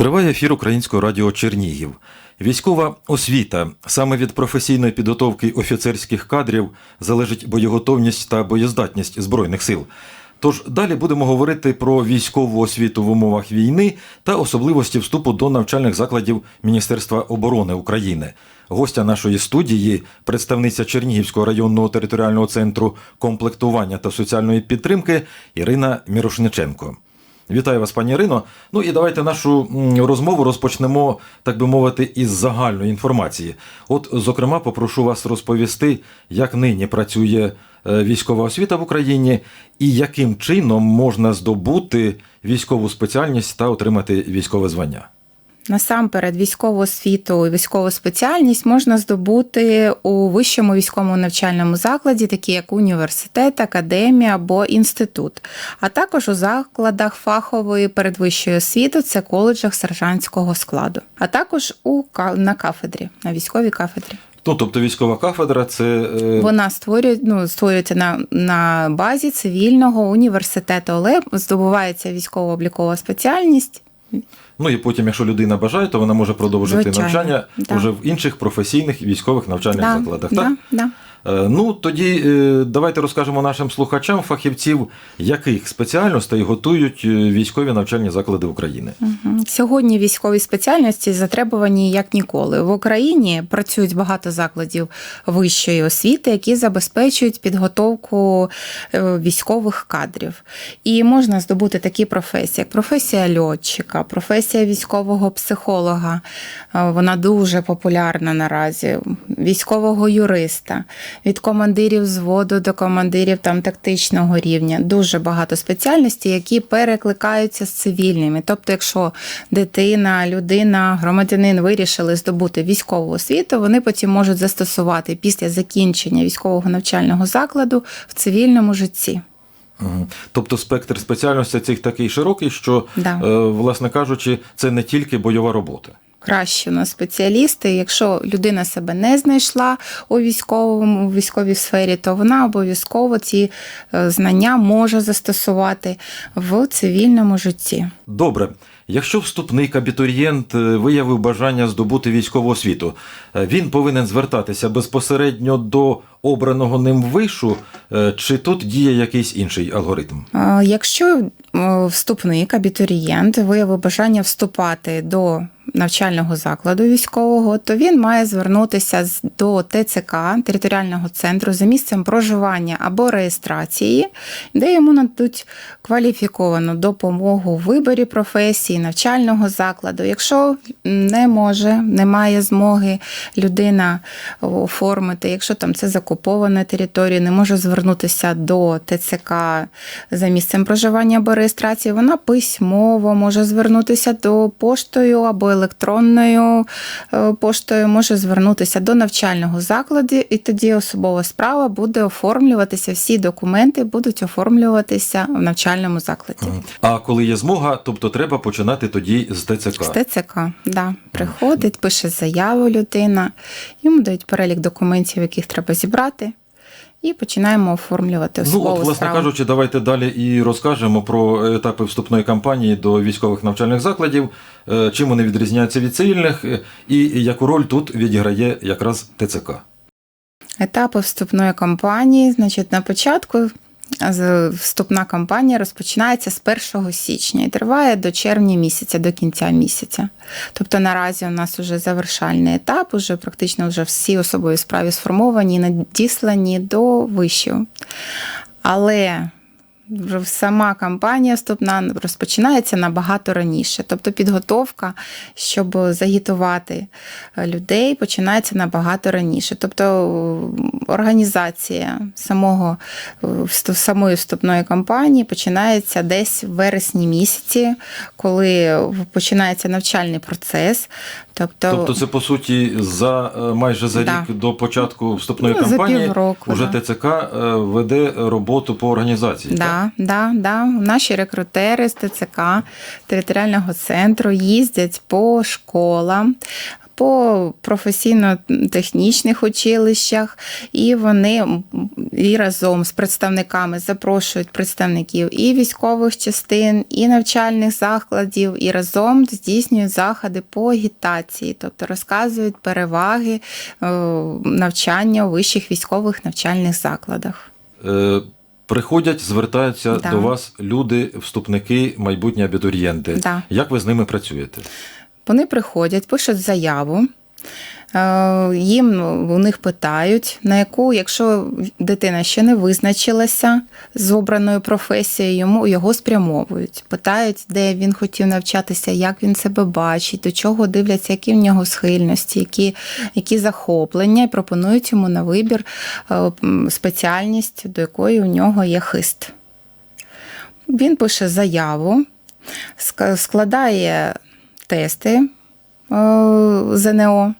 Триває ефір Українського радіо Чернігів. Військова освіта саме від професійної підготовки офіцерських кадрів залежить боєготовність та боєздатність збройних сил. Тож далі будемо говорити про військову освіту в умовах війни та особливості вступу до навчальних закладів Міністерства оборони України. Гостя нашої студії, представниця Чернігівського районного територіального центру комплектування та соціальної підтримки Ірина Мірошниченко. Вітаю вас, пані Ірино. Ну і давайте нашу розмову розпочнемо, так би мовити, із загальної інформації. От, зокрема, попрошу вас розповісти, як нині працює е, військова освіта в Україні і яким чином можна здобути військову спеціальність та отримати військове звання. Насамперед, військову освіту і військову спеціальність можна здобути у вищому військовому навчальному закладі, такі як університет, академія або інститут, а також у закладах фахової передвищої освіти, це коледжах сержантського складу, а також у на кафедрі, на військовій кафедрі. Ну, тобто військова кафедра це е, Вона створює, ну, створюється на, на базі цивільного університету, але здобувається військово-облікова спеціальність. Ну і потім, якщо людина бажає, то вона може продовжити Звичайно, навчання да. вже в інших професійних військових навчальних Да, закладах. да, Так? да. Е, Ну, тоді е, давайте розкажемо нашим слухачам фахівців, яких спеціальностей готують е, військові навчальні заклади України. Сьогодні військові спеціальності затребувані як ніколи. В Україні працюють багато закладів вищої освіти, які забезпечують підготовку військових кадрів. І можна здобути такі професії, як професія льотчика, професія військового психолога. Вона дуже популярна наразі, військового юриста, від командирів зводу до командирів там тактичного рівня. Дуже багато спеціальностей, які перекликаються з цивільними. Тобто, якщо дитина, людина, громадянин вирішили здобути військову освіту, вони потім можуть застосувати після закінчення військового навчального закладу в цивільному житті. Тобто спектр спеціальностей цих такий широкий, що, Да. е, власне кажучи, це не тільки бойова робота. Кращі у нас спеціалісти. Якщо людина себе не знайшла у військовому у військовій сфері, то вона обов'язково ці е, знання може застосувати в цивільному житті. Добре, якщо вступний абітурієнт е, виявив бажання здобути військову освіту, е, він повинен звертатися безпосередньо до обраного ним вишу, чи тут діє якийсь інший алгоритм? Якщо вступник, абітурієнт виявив бажання вступати до навчального закладу військового, то він має звернутися до ТЦК територіального центру за місцем проживання або реєстрації, де йому нададуть кваліфіковану допомогу в виборі професії, навчального закладу. Якщо не може, не має змоги людина оформити, якщо там це закупована територія, не може звернутися до ТЦК за місцем проживання або реєстрації, вона письмово може звернутися до поштою або електронною е, поштою, може звернутися до навчального закладу, і тоді особова справа буде оформлюватися, всі документи будуть оформлюватися в навчальному закладі. А коли є змога, тобто треба починати тоді з ТЦК. З ТЦК, да. Приходить, пише заяву людина, йому дають перелік документів, яких треба зібрати, і починаємо оформлювати Ну, от, власне справу. кажучи, давайте далі і розкажемо про етапи вступної кампанії до військових навчальних закладів, е, чим вони відрізняються від цивільних, е, і яку роль тут відіграє якраз ТЦК. Етапи вступної кампанії, значить, на початку вступна кампанія розпочинається з 1 січня і триває до червня місяця, до кінця місяця. Тобто наразі у нас вже завершальний етап, уже практично вже всі особові справи сформовані надіслані до вишів. Але сама кампанія вступна розпочинається набагато раніше. Тобто підготовка, щоб загітувати е, людей, починається набагато раніше. Тобто організація самого е, самої вступної кампанії починається десь в вересні місяці, коли починається навчальний процес. Тобто, Тобто, це по суті за е, майже за Да. рік до початку вступної Ну, за кампанії півроку, уже да. ТЦК веде роботу по організації. так? Да, да. Наші рекрутери з ТЦК територіального центру їздять по школам. по професійно-технічних училищах, і вони і разом з представниками запрошують представників і військових частин, і навчальних закладів, і разом здійснюють заходи по агітації, тобто розказують переваги е, навчання у вищих військових навчальних закладах. Е, Приходять, звертаються Да. до вас люди, вступники, майбутні абітурієнти. Да. Як ви з ними працюєте? Вони приходять, пишуть заяву. Е, Їм у них питають, на яку, якщо дитина ще не визначилася з обраною професією, йому його спрямовують. Питають, де він хотів навчатися, як він себе бачить, до чого дивляться, які в нього схильності, які, які захоплення, і пропонують йому на вибір е, спеціальність, до якої у нього є хист. Він пише заяву, складає тести е, ЗНО,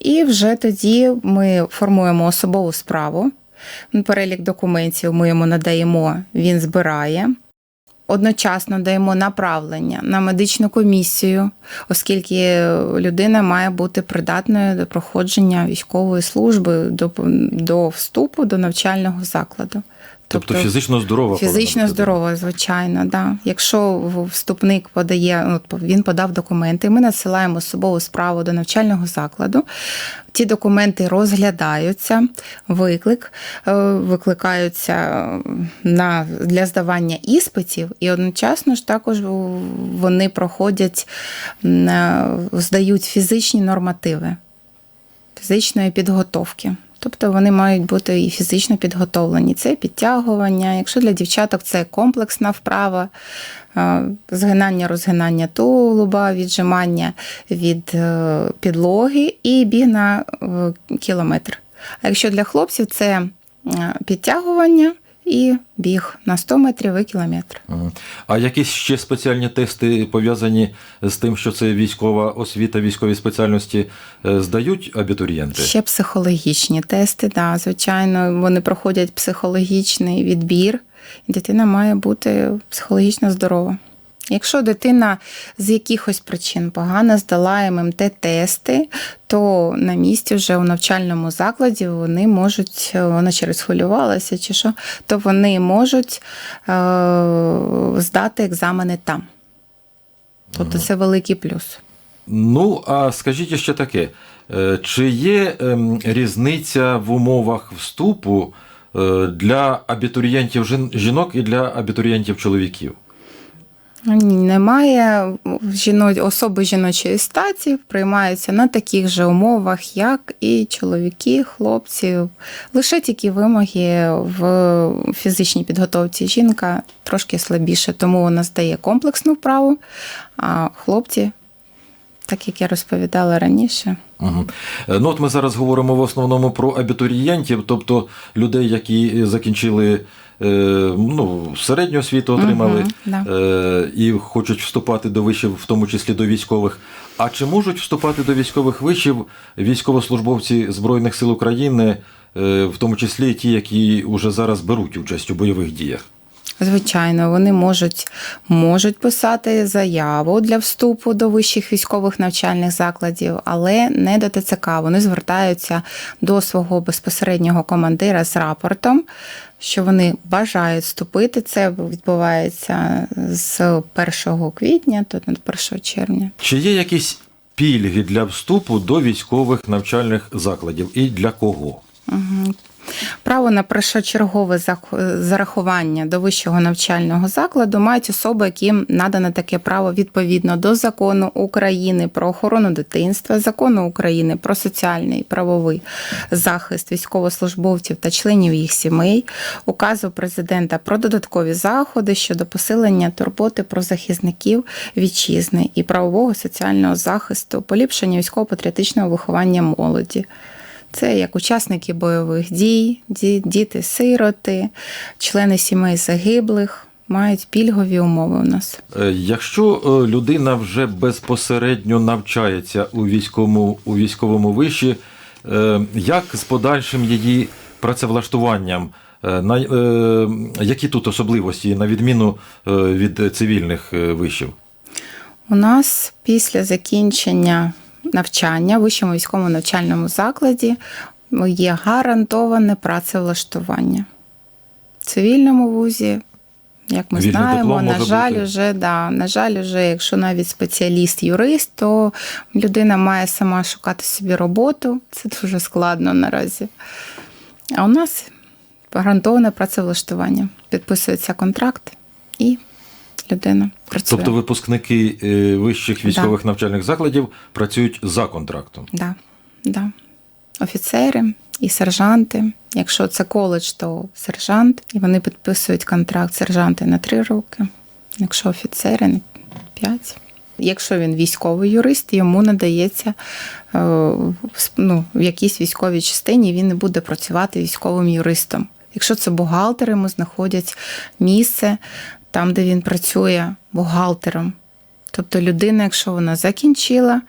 і вже тоді ми формуємо особову справу. Перелік документів ми йому надаємо, він збирає. Одночасно даємо направлення на медичну комісію, оскільки людина має бути придатною до проходження військової служби до, до вступу до навчального закладу. Тобто, фізично здорова. Фізично здорова, звичайно, да. Якщо вступник подає, ну, він подав документи, ми надсилаємо особову справу до навчального закладу. Ті документи розглядаються, виклик, е, викликаються е, на, для здавання іспитів, і одночасно ж також вони проходять, е, здають фізичні нормативи фізичної підготовки. Тобто вони мають бути і фізично підготовлені. Це підтягування. Якщо для дівчаток це комплексна вправа, е, згинання, розгинання тулуба, віджимання від е, підлоги і біг на е, кілометр. А якщо для хлопців це підтягування і біг на 100 метрів і кілометр. А якісь ще спеціальні тести пов'язані з тим, що це військова освіта, військові спеціальності е, здають абітурієнти? Ще психологічні тести, да, звичайно, вони проходять психологічний відбір, і дитина має бути психологічно здорова. Якщо дитина з якихось причин погано здала ММТ-тести, то на місці вже у навчальному закладі вони можуть, вона через хвилювалася чи що, то вони можуть е- здати екзамени там. Тобто це великий плюс. Ну, а скажіть ще таке: е, чи є ем, різниця в умовах вступу е, для абітурієнтів жінок і для абітурієнтів чоловіків? Ні, Немає жіно... особи жіночої статі приймаються на таких же умовах, як і чоловіки, хлопці. Лише тільки вимоги в фізичній підготовці жінка трошки слабіше, тому вона здає комплексну вправу, а хлопці, так як я розповідала раніше, Угу. Ну, от ми зараз говоримо в основному про абітурієнтів, тобто людей, які закінчили е, ну, середню освіту, отримали Мгм, да. е, і хочуть вступати до вишів, в тому числі до військових. А чи можуть вступати до військових вишів військовослужбовці Збройних сил України, в тому числі ті, які вже зараз беруть участь у бойових діях? Звичайно, вони можуть, можуть писати заяву для вступу до вищих військових навчальних закладів, але не до ТЦК. Вони звертаються до свого безпосереднього командира з рапортом, що вони бажають вступити. Це відбувається з 1 квітня, то до 1 червня. Чи є якісь пільги для вступу до військових навчальних закладів і для кого? Мгм. Право на першочергове зарахування до вищого навчального закладу мають особи, яким надано таке право відповідно до закону України про охорону дитинства, закону України про соціальний правовий захист військовослужбовців та членів їх сімей, указу президента про додаткові заходи щодо посилення турботи про захисників вітчизни і правового соціального захисту, поліпшення військово-патріотичного виховання молоді. Це як учасники бойових дій, діти-сироти, члени сімей загиблих мають пільгові умови у нас. Е, Якщо е, людина вже безпосередньо навчається у військовому, у військовому виші, е, як з подальшим її працевлаштуванням? На, які тут особливості на відміну від цивільних вишів? У нас після закінчення навчання в вищому військовому навчальному закладі є гарантоване працевлаштування. В цивільному вузі, як ми Вільний знаємо, на жаль, бути. вже, да, на жаль, вже, якщо навіть спеціаліст-юрист, то людина має сама шукати собі роботу. Це дуже складно наразі. А у нас гарантоване працевлаштування. Підписується контракт і людина працює. Тобто випускники е, вищих Да. військових навчальних закладів працюють за контрактом. Да, да. Офіцери і сержанти. Якщо це коледж, то сержант, і вони підписують контракт сержанти на три роки. Якщо офіцери на п'ять. Якщо він військовий юрист, йому надається е, ну, в якійсь військовій частині, він не буде працювати військовим юристом. Якщо це бухгалтер, йому знаходять місце там, де він працює бухгалтером. Тобто людина, якщо вона закінчила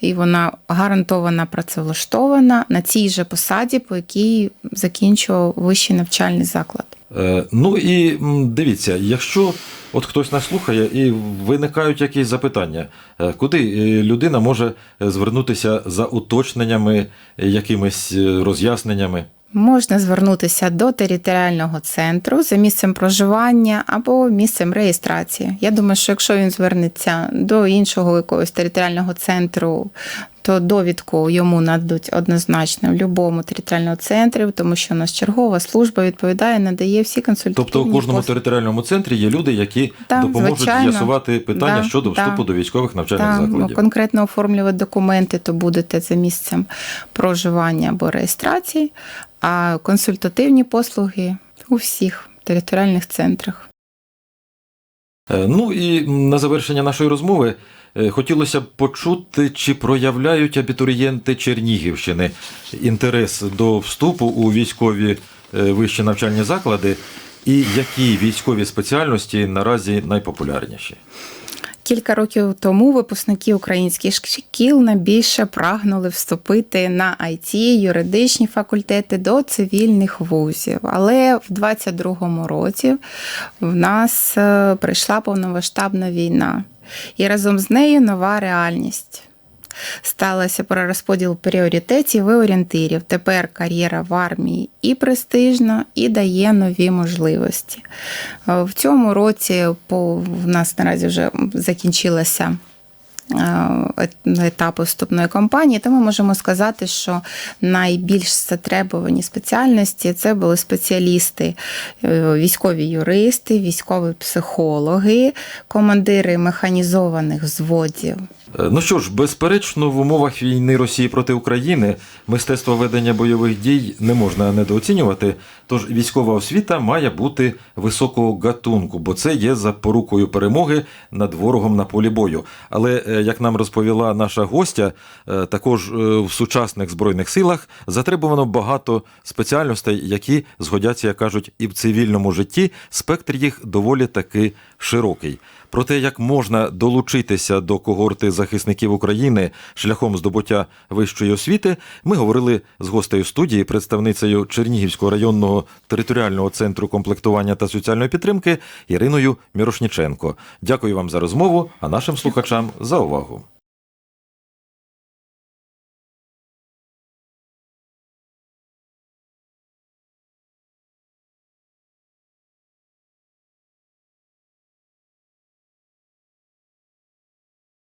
і вона гарантована працевлаштована на цій же посаді, по якій закінчував вищий навчальний заклад. Е, Ну і дивіться, якщо от хтось нас слухає і виникають якісь запитання, е, куди е, людина може е, звернутися за уточненнями, якимись роз'ясненнями? Можна звернутися до територіального центру за місцем проживання або місцем реєстрації. Я думаю, що якщо він звернеться до іншого якогось територіального центру, то довідку йому нададуть однозначно в будь-якому територіальному центрі, тому що у нас чергова служба відповідає, надає всі консультації. Тобто у кожному територіальному центрі є люди, які Так, допоможуть звичайно. з'ясувати питання Да, щодо да. вступу до військових навчальних ну, закладів. конкретно оформлювати документи, то будете за місцем проживання або реєстрації, а консультативні послуги у всіх територіальних центрах. Е, Ну і на завершення нашої розмови хотілося б почути, чи проявляють абітурієнти Чернігівщини інтерес до вступу у військові е, вищі навчальні заклади, і які військові спеціальності наразі найпопулярніші. Кілька років тому випускники українських шкіл найбільше прагнули вступити на IT, юридичні факультети до цивільних вузів. Але в 22-му році в нас е, прийшла повномасштабна війна, і разом з нею нова реальність. Сталося перерозподіл пріоритетів і орієнтирів. Тепер кар'єра в армії і престижна, і дає нові можливості. В цьому році в нас наразі вже закінчилася. Е, Етапи вступної кампанії, то ми можемо сказати, що найбільш затребувані спеціальності це були спеціалісти, е, військові юристи, військові психологи, командири механізованих взводів. Е, Ну що ж, безперечно, в умовах війни Росії проти України мистецтво ведення бойових дій не можна недооцінювати. Тож військова освіта має бути високого гатунку, бо це є запорукою перемоги над ворогом на полі бою. Але е, як нам розповіла наша гостя, е, також в сучасних збройних силах затребувано багато спеціальностей, які згодяться, як кажуть, і в цивільному житті. Спектр їх доволі таки широкий. Про те, як можна долучитися до когорти захисників України шляхом здобуття вищої освіти, ми говорили з гостею студії, представницею Чернігівського районного територіального центру комплектування та соціальної підтримки Іриною Мірошніченко. Дякую вам за розмову, а нашим слухачам за увагу.